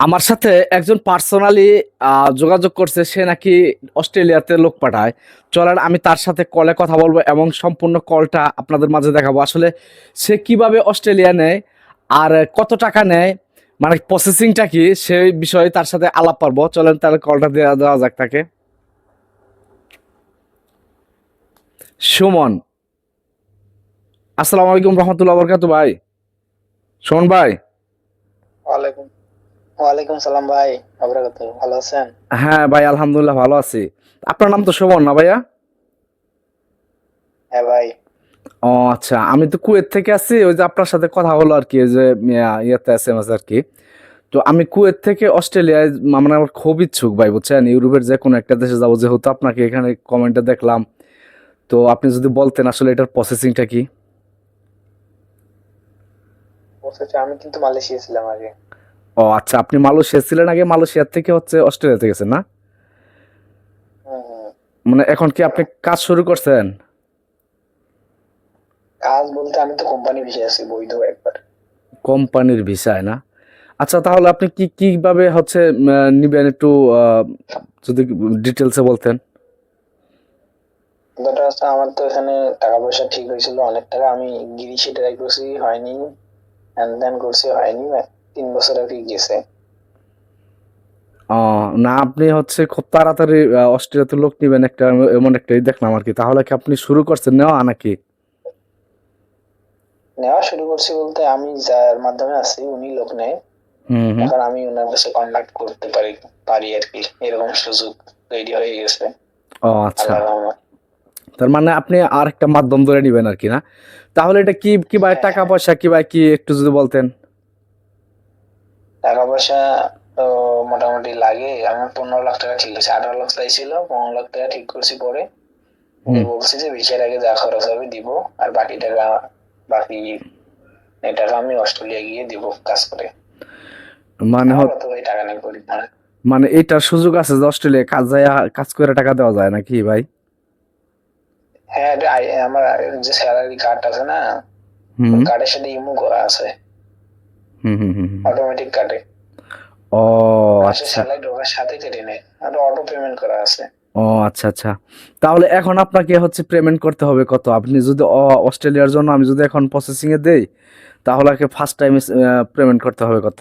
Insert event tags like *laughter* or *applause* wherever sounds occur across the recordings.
আমার সাথে একজন পার্সোনালি যোগাযোগ করছে, সে নাকি অস্ট্রেলিয়াতে লোক পাঠায়। চলেন, আমি তার সাথে কলে কথা বলব এবং সম্পূর্ণ কলটা আপনাদের মাঝে দেখাবো। আসলে সে কীভাবে অস্ট্রেলিয়া নেয় আর কত টাকা নেয় মানে প্রসেসিংটা কি সেই বিষয়ে তার সাথে আলাপ পারব চলেন তার কলটা দেওয়া দেওয়া যাক তাকে। সুমন। আসসালামু আলাইকুম রহমতুল্লাহ বরকাত ভাই। সুমন ভাই। ওয়ালাইকুম ওয়ালাইকুম সালাম ভাই ভালো আছেন? হ্যাঁ ভাই আলহামদুলিল্লাহ ভালো আছি। আপনার নাম তো সুমন না ভাইয়া? হ্যাঁ ভাই। ও আচ্ছা আমি তো কুয়েত থেকে আছি ওই যে আপনার সাথে কথা হলো আর কি ওই যে ইয়েতে এস এম এস আর কি। তো আমি কুয়েত থেকে অস্ট্রেলিয়ায় মানে আমার খুব ইচ্ছুক ভাই বুঝছেন? ইউরোপের যে কোনো একটা দেশে যাব যেহেতু আপনাকে এখানে কমেন্টে দেখলাম। তো আপনি যদি বলতেন আসলে এটার প্রসেসিংটা কি? আমি কিন্তু মালয়েশিয়া ছিলাম আগে। ও আচ্ছা আপনি মালয়েশিয়া ছিলেন আগে মালয়েশিয়ার থেকে হচ্ছে অস্ট্রেলিয়াতে গেছেন না। মানে এখন কি আপনি কাজ শুরু করছেন? কাজ বলতে আমি তো কোম্পানি বিষয় আছি বৈধ একবার। কোম্পানির ভিসায় না? আচ্ছা তাহলে আপনি কি কীভাবে হচ্ছে নিবেন একটু যদি ডিটেলসে বলতেন? কথাটা হচ্ছে আমার তো এখানে টাকা পয়সা ঠিক হয়েছিল অনেক টাকা। আমি গিরিশে ট্রাই করছি হয়নি। হ্যান ত্যান করছি হয়নি। তিন বছর কি গেছে ও না আপনি হচ্ছে খুব তাড়াতাড়ি অস্ট্রেলিয়াতে লোক নিবেন একটা এমন একটাই দেখলাম আর কি। তাহলে কি আপনি শুরু করছেন নেওয়া নাকি? নেওয়া শুরু করছি বলতে আমি যার মাধ্যমে আছি উনি লোক নেয়। এখন আমি ওনার কাছে কন্ট্যাক্ট করতে পারি পারি আর কি। এরকম সুযোগ তৈরি হয়ে গেছে। ও আচ্ছা। তার মানে আপনি আর একটা মাধ্যম ধরে নিবেন আর কি না? তাহলে এটা কি কি ভাই টাকা পয়সা কি ভাই কি একটু যদি বলতেন? টাকা পয়সা তো মোটামুটি লাগে। আমার পনেরো লাখ টাকা ঠিক আছে আঠারো লাখ চাইছিল পনেরো লাখ টাকা ঠিক করছি পরে। বলছি যে ভিসার আগে যা খরচ হবে দিব আর বাকি টাকা বাকি টাকা আমি অস্ট্রেলিয়া গিয়ে দিব কাজ করে। মানে টাকা নেই করি। মানে এইটার সুযোগ আছে যে অস্ট্রেলিয়া কাজ যায় কাজ করে টাকা দেওয়া যায় নাকি ভাই? হ্যাঁ আমার যে স্যালারি কার্ড আছে না কার্ডের সাথে ইমু করা আছে। হুম হুম। অটোমেটিক কার্ডে ও আচ্ছা। স্যালারি ঢোকার সাথে কেটে নেয়। আর অটো পেমেন্ট করা আছে। ও আচ্ছা আচ্ছা। তাহলে এখন আপনাকে হচ্ছে পেমেন্ট করতে হবে কত? আপনি যদি অস্ট্রেলিয়ার জন্য আমি যদি এখন প্রসেসিং এ দেই তাহলে আগে ফার্স্ট টাইম পেমেন্ট করতে হবে কত?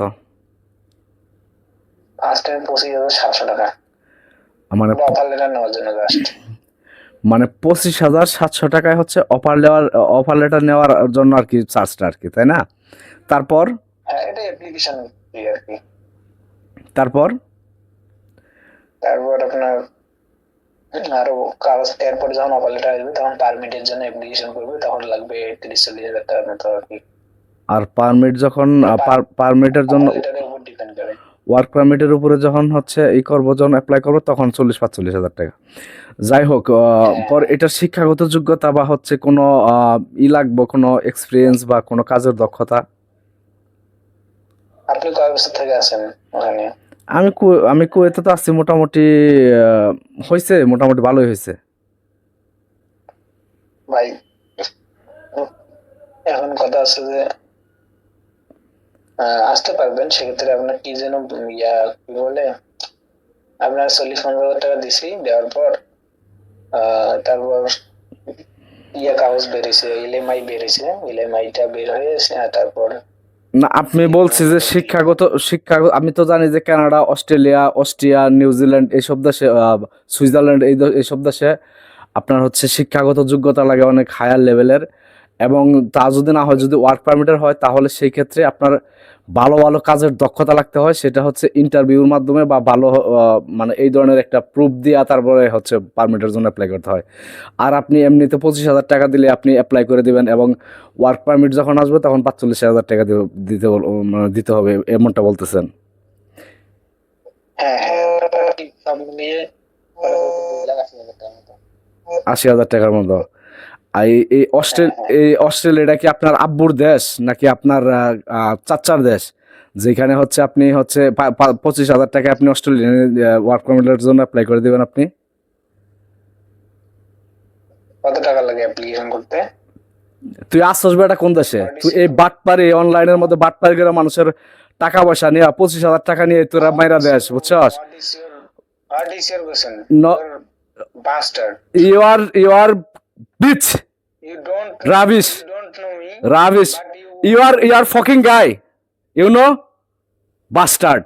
ফার্স্ট টাইম টাকা। মানে অফার লেটার নেওয়ার জন্য জাস্ট মানে পঁচিশ হাজার সাতশো টাকায় হচ্ছে অফার নেওয়ার অফার লেটার নেওয়ার জন্য আর কি চার্জটা আর কি তাই না? তারপর হ্যাঁ এটা অ্যাপ্লিকেশন আর কি। তারপর? তারপর আপনার আরও কাগজ এরপর যখন অফার লেটার আসবে তখন পারমিটের জন্য অ্যাপ্লিকেশন করবে তখন লাগবে তিরিশ চল্লিশ হাজার টাকার মতো আর কি। আর পারমিট যখন পারমিটের জন্য ডিপেন্ড করে। ওয়ার্ক পারমিটের উপরে যখন হচ্ছে ই করব যখন অ্যাপ্লাই করব তখন চল্লিশ পাঁচচল্লিশ হাজার টাকা। যাই হোক পর এটা শিক্ষাগত যোগ্যতা বা হচ্ছে কোনো ই লাগবো কোনো এক্সপিরিয়েন্স বা কোনো কাজের দক্ষতা? আপনি কয় বছর থেকে আছেন ওখানে। আমি আমি কুয়েতে তো আছি মোটামুটি হয়েছে মোটামুটি ভালোই হয়েছে ভাই এখন কথা আছে যে আসতে পারবেন সেক্ষেত্রে আপনার কি যেন ইয়া কি বলে আপনার চল্লিশ পনেরো হাজার টাকা দিছি দেওয়ার পর আহ, তারপর ইয়া কাগজ বেরিয়েছে ইএমআই বেরিয়েছে ইএমআইটা বের হয়ে তারপর না, আপনি বলছি যে শিক্ষাগত শিক্ষা আমি তো জানি যে কানাডা, অস্ট্রেলিয়া, অস্ট্রিয়া নিউজিল্যান্ড এইসব দেশে সুইজারল্যান্ড এই এইসব দেশে আপনার হচ্ছে শিক্ষাগত যোগ্যতা লাগে অনেক হায়ার লেভেলের এবং তা যদি না হয় যদি ওয়ার্ক পারমিটের হয় তাহলে সেই ক্ষেত্রে আপনার ভালো ভালো কাজের দক্ষতা লাগতে হয় সেটা হচ্ছে ইন্টারভিউর মাধ্যমে বা ভালো মানে এই ধরনের একটা প্রুফ দিয়ে তারপরে হচ্ছে পারমিটের জন্য অ্যাপ্লাই করতে হয় আর আপনি এমনিতে পঁচিশ হাজার টাকা দিলে আপনি অ্যাপ্লাই করে দিবেন এবং ওয়ার্ক পারমিট যখন আসবে তখন পাঁচচল্লিশ হাজার টাকা দিতে মানে দিতে হবে এমনটা বলতেছেন হ্যাঁ হ্যাঁ আশি হাজার টাকার মতো। আর এই- এই অস্ট্রেল এই অস্ট্রেলিয়াটা কি আপনার আব্বুর দেশ নাকি আপনার চাচার দেশ? যেখানে হচ্ছে আপনি হচ্ছে পঁচিশ হাজার টাকা আপনি অস্ট্রেলিয়ান ওয়ার্ক পারমিটের জন্য অ্যাপ্লাই করে দেবেন আপনি। কত টাকা লাগে অ্যাপ্লিকেশন করতে? তুই আসছ বেটা কোন দেশে? তুই এই বাটপারি অনলাইনের মধ্যে বাটপারি করে মানুষের টাকা পয়সা নিয়ে পঁচিশ হাজার টাকা নিয়ে তোরা মাইরা দেশ বুঝছস. You are you are You don't Rubbish. You don't know me. Rubbish But you are fucking guy you know bastard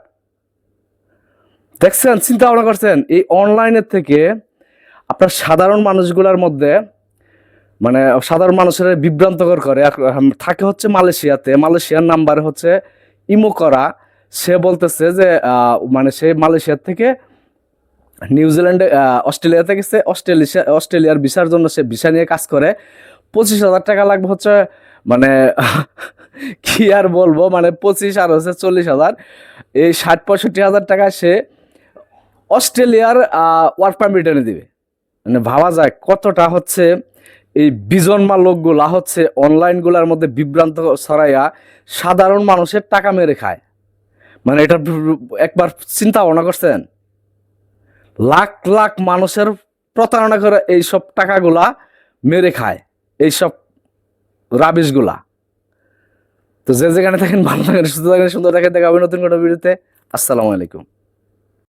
দেখছেন চিন্তা ভাবনা করছেন এই অনলাইনের থেকে আপনার সাধারণ মানুষগুলোর মধ্যে মানে সাধারণ মানুষের বিভ্রান্তকর করে। থাকে হচ্ছে মালয়েশিয়াতে মালয়েশিয়ার নাম্বারে হচ্ছে ইমো করা। সে বলতেছে যে মানে সে মালয়েশিয়ার থেকে নিউজিল্যান্ডে অস্ট্রেলিয়াতে গেছে অস্ট্রেলিয়া, অস্ট্রেলিয়ার ভিসার জন্য সে ভিসা নিয়ে কাজ করে। পঁচিশ হাজার টাকা লাগবে হচ্ছে মানে *laughs* কি আর বলব মানে পঁচিশ আর হচ্ছে চল্লিশ হাজার। এই ষাট পঁয়ষট্টি হাজার টাকা সে অস্ট্রেলিয়ার ওয়ার্ক পারমিট এনে দিবে। মানে ভাবা যায় কতটা হচ্ছে এই বিজন্মা লোকগুলা হচ্ছে অনলাইনগুলোর মধ্যে বিভ্রান্ত ছড়াইয়া সাধারণ মানুষের টাকা মেরে খায়। মানে এটা একবার চিন্তা ভাবনা করছেন? লাখ লাখ মানুষের প্রতারণা করে এই সব টাকাগুলা মেরে খায়, এইসব রাবিশগুলা। তো যে যেখানে থাকেন, ভালো থাকেন, সুস্থ থাকেন, সুন্দর থাকেন। দেখা হবে নতুন কোনো ভিডিওতে। আসসালামু আলাইকুম।